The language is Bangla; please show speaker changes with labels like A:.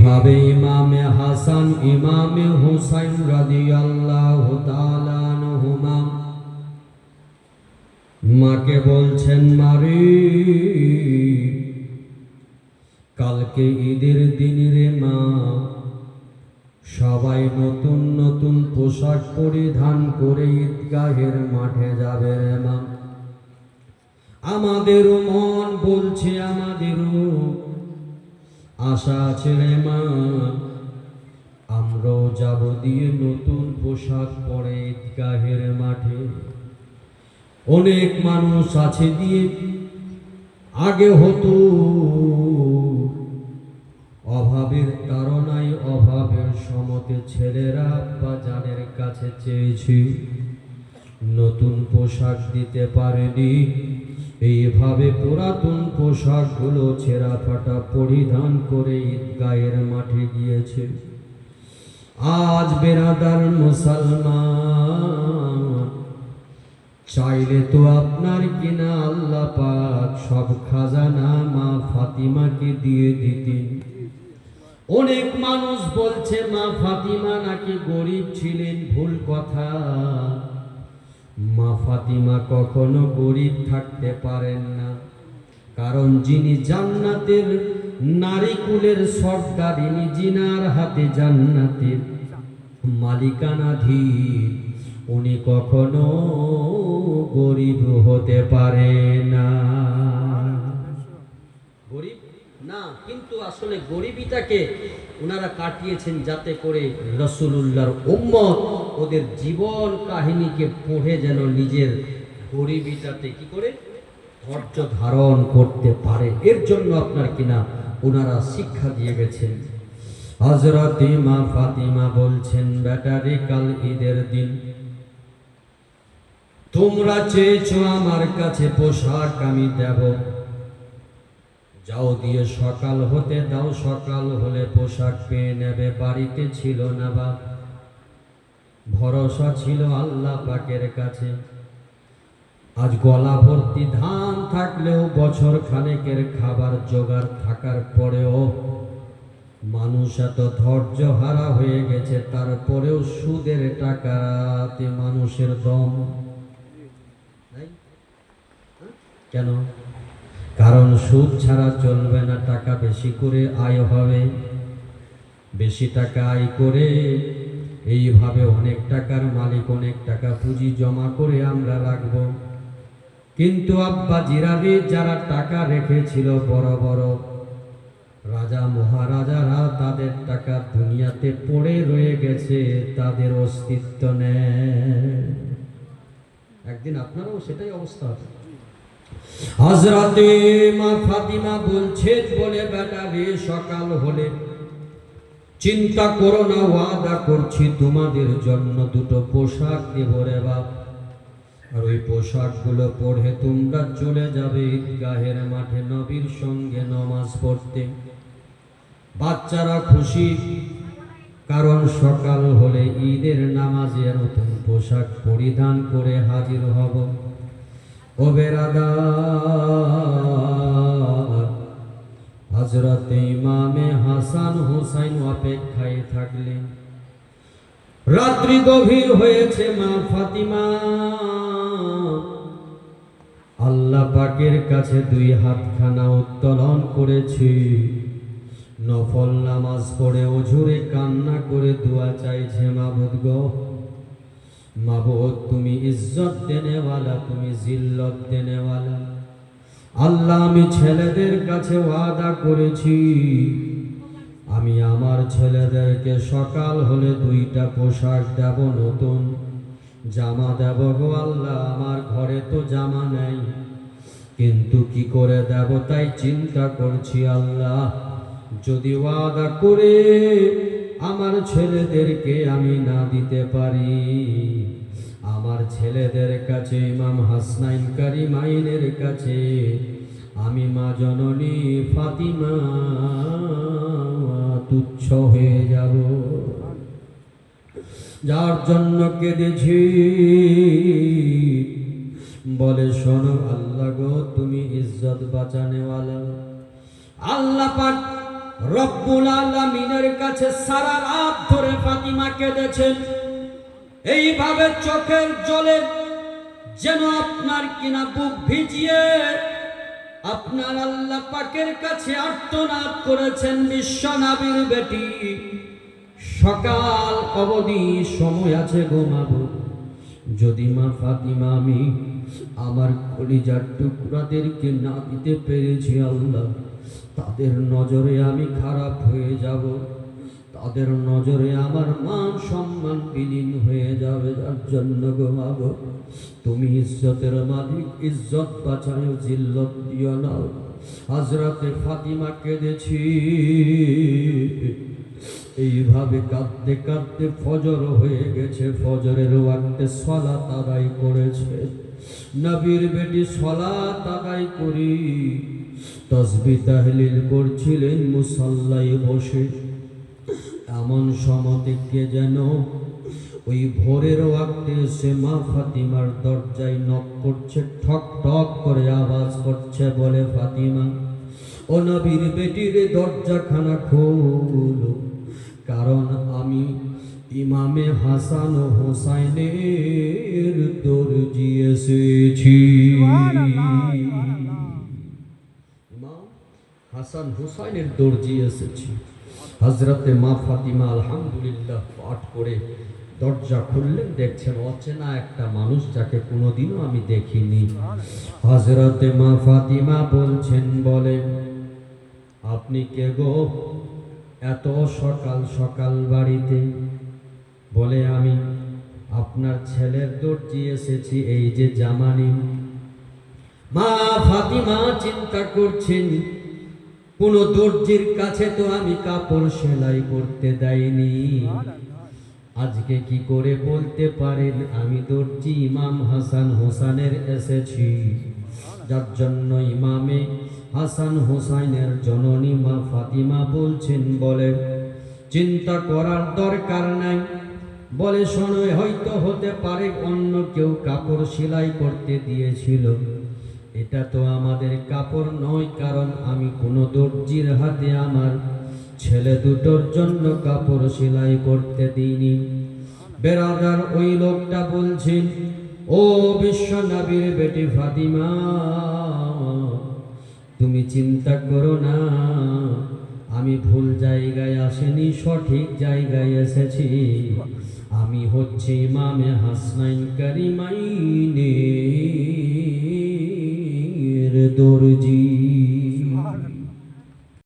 A: এইভাবে ইমামে হাসান, ইমামে হুসাইন রাদিয়াল্লাহু তাআলা আনহুমা মাকে বলছেন, মারি, কালকে ঈদের দিন রে মা, সবাই নতুন নতুন পোশাক পরিধান করে ঈদগাহের মাঠে যাবে রে মা। আমাদেরও মন বলছে, আমাদেরও আশা রে মা, আমরাও যাব দিয়ে নতুন পোশাক পরে ঈদগাহের মাঠে। অনেক মানুষ আছে দিয়ে আগে হতো। অভাবের তাড়নায় অভাবের সমতে ছেলেরা বা জানের কাছে চেয়েছি। নতুন পোশাক দিতে পারেনি। এইভাবে পুরাতন পোশাকগুলো ছেঁড়া ফাটা পরিধান করে ঈদগাহের মাঠে গিয়েছে। আজ বেরাদার মুসলমান, চাইলে তো আপনার কিনা আল্লাহ পাক সব খাজানা মা ফাতিমাকে দিয়ে দিতেন। অনেক মানুষ বলছে, মা ফাতিমা নাকি গরিব ছিলেন? ভুল কথা। মা ফাতিমা কখনো গরিব থাকতে পারেন না। কারণ যিনি জান্নাতের নারীকুলের সর্দারিনী জিনার হাতে জান্নাতের মালিকানাধীন। উনি কখনো গরিব হতে পারে না। গরিব? না, কিন্তু আসলে গরিবিটাকে ওনারা কাটিয়েছেন যাতে করে রসুলুল্লাহর উম্মত ওদের জীবন কাহিনীকে পড়ে যেন নিজের গরিবিটাতে কি করে ধৈর্য ধারণ করতে পারে। এর জন্য আপনার কিনা ওনারা শিক্ষা দিয়ে গেছেন। হজরত মা ফাতিমা বলছেন ব্যাটারি কাল ঈদের দিন। তোমরা চেয়েছো আমার কাছে পোশাক, আমি দেব। যাও দিয়ে সকাল হতে দাও, সকাল হলে পোশাক পেয়ে নেবে, বাড়িতে ছিল না বা ভরসা ছিল আল্লাহ পাকের কাছে। আজ গলা ভর্তি ধান থাকলেও বছর খানেকের খাবার জোগাড় থাকার পরেও মানুষ এত ধৈর্য হারা হয়ে গেছে, তারপরেও সুদের টাকাতে মানুষের দম? কেন? কারণ সুদ ছাড়া চলবে না, টাকা বেশি করে আয় হবে। বেশি টাকা আয় করে এইভাবে অনেক টাকার মালিক, অনেক টাকা পুঁজি জমা করে আমরা রাখব। কিন্তু আব্বা জিরাবি যারা টাকা রেখেছিল বড় বড়, রাজা মহারাজারা তাদের টাকা দুনিয়াতে পড়ে রয়ে গেছে, তাদের অস্তিত্ব নেই। একদিন আপনারাও সেটাই অবস্থা। হবে মা ফাতিমা বলছেন, বলে, বেটা রে, সকাল হলে চিন্তা করো না, ওয়াদা করছি তোমাদের জন্য দুটো পোশাক দেব রে বাপ। আর ওই পোশাকগুলো পরে তোমরা চলে যাবে ঈদগাহের মাঠে নবীর সঙ্গে নমাজ পড়তে। বাচ্চারা খুশি, কারণ সকাল হলে ঈদের নামাজে নতুন পোশাক পরিধান করে হাজির হব। ও বেরাদার হজরত ইমামে অপেক্ষায় থাকলেন। রাত্রি গভীর হয়েছে মা ফাতিমা। আল্লাহ পাকের কাছে দুই হাতখানা উত্তোলন করেছি। নফল নামাজ পড়ে অঝুরে কান্না করে দোয়া চাইছে, মাবুদ গো। মাবুদ, তুমি ইজ্জত দেনেওয়ালা, তুমি জিল্লত দেনেওয়ালা। আল্লাহ, আমি ছেলেদের কাছে ওয়াদা করেছি। আমি আমার ছেলেদেরকে সকাল হলে দুইটা পোশাক দেব নতুন। জামা দেব গো আল্লাহ, আমার ঘরে তো জামা নেই। কিন্তু কি করে দেব তাই চিন্তা করছি আল্লাহ। যদি ওয়াদা করে আমার ছেলেদেরকে আমি না দিতে পারি। আমার ছেলেদের কাছে ইমাম হাসনাইন কারিমাইনের কাছে। আমি মা জননী ফাতিমা। তুচ্ছ হয়ে যাব। যার জন্য কেঁদেছি? বলে, শোনো আল্লাহ গো, তুমি ইজ্জত বাঁচানেওয়ালা। আল্লাহ পাক রব্বুল আলামিনের কাছে সারা রাত ধরে ফাতিমা কেঁদেছেন। এইভাবে চোখের জলে যেন আপনার কিনা বুক ভিজিয়ে আপনার আল্লাহ পাকের কাছে আর্তনাদ করেছেন বিশ্বনাবীর বেটি। সকাল অবধি সময় আছে ঘুমাবো যদি মা ফাতিমা আমি আমার কলিজার টুকরাদেরকে না দিতে পেরেছি আল্লাহ, তাদের নজরে আমি খারাপ হয়ে যাব। তাদের নজরে আমার মান সম্মান বিলীন হয়ে যাবে, যার জন্য ঘুমাবো তুমি ইজ্জতের মালিক, ইজ্জত বাঁচায় জিল্লত দিও না। হাজরাতে ফাতিমা কেঁদেছি। এইভাবে কাঁদতে কাঁদতে ফজর হয়ে গেছে, ফজরের ওয়াক্তে সলা তাদাই করেছে। নবীর বেটি সলা তাদাই করি। তসবি তাহলিল করছিলেন মুসাল্লাই বসে। এমন সমতে কে যেন ওই ভোরের ওয়াক্তে সে মা ফাতিমার দরজায় নক করছে ঠক ঠক করে আওয়াজ করছে বলে ফাতিমা ও নবীর বেটির দরজাখানা খোলো। কারণ আমি ইমামে হাসান ও হোসাইনের দর্জি এসেছি ইমাম হাসান হুসাইনের দর্জি এসেছি। হজরতে মা ফাতিমা আলহামদুলিল্লাহ পাঠ করে দরজা খুললেন, দেখছেন অচেনা একটা মানুষ যাকে কোনোদিনও আমি দেখিনি। হজরতে মা ফাতিমা বলছেন বলে আপনি কে গো? এত সকাল সকাল বাড়িতে? বলে, আমি আপনার ছেলের দর্জি এসেছি, এই যে জামানি। মা ফাতিমা চিন্তা করছেন কোন দর্জির কাছে তো আমি কাপড় সেলাই করতে দেয়নি। আজকে কি করে বলতে পারেন, আমি দর্জি ইমাম হাসান হোসানের এসেছি। যার জন্য ইমামে হাসান হোসাইনের জননী মা ফাতিমা বলছেন, বলে, চিন্তা করার দরকার নাই। বলে, শোনো হয়তো হতে পারে অন্য কেউ কাপড় সেলাই করতে দিয়েছিল। এটা তো আমাদের কাপড় নয়, কারণ আমি কোনো দর্জির হাতে আমার ছেলে দুটোর জন্য কাপড় সেলাই করতে দিইনি। বেরাদার ওই লোকটা বলছেন, ও বিশ্ব নবীর বেটি ফাতিমা, তুমি চিন্তা করো না, আমি ভুল জায়গায় আসেনি, সঠিক জায়গায় এসেছি। আমি হচ্ছি ইমামে হাসনাইন কারিমাইনের দরজি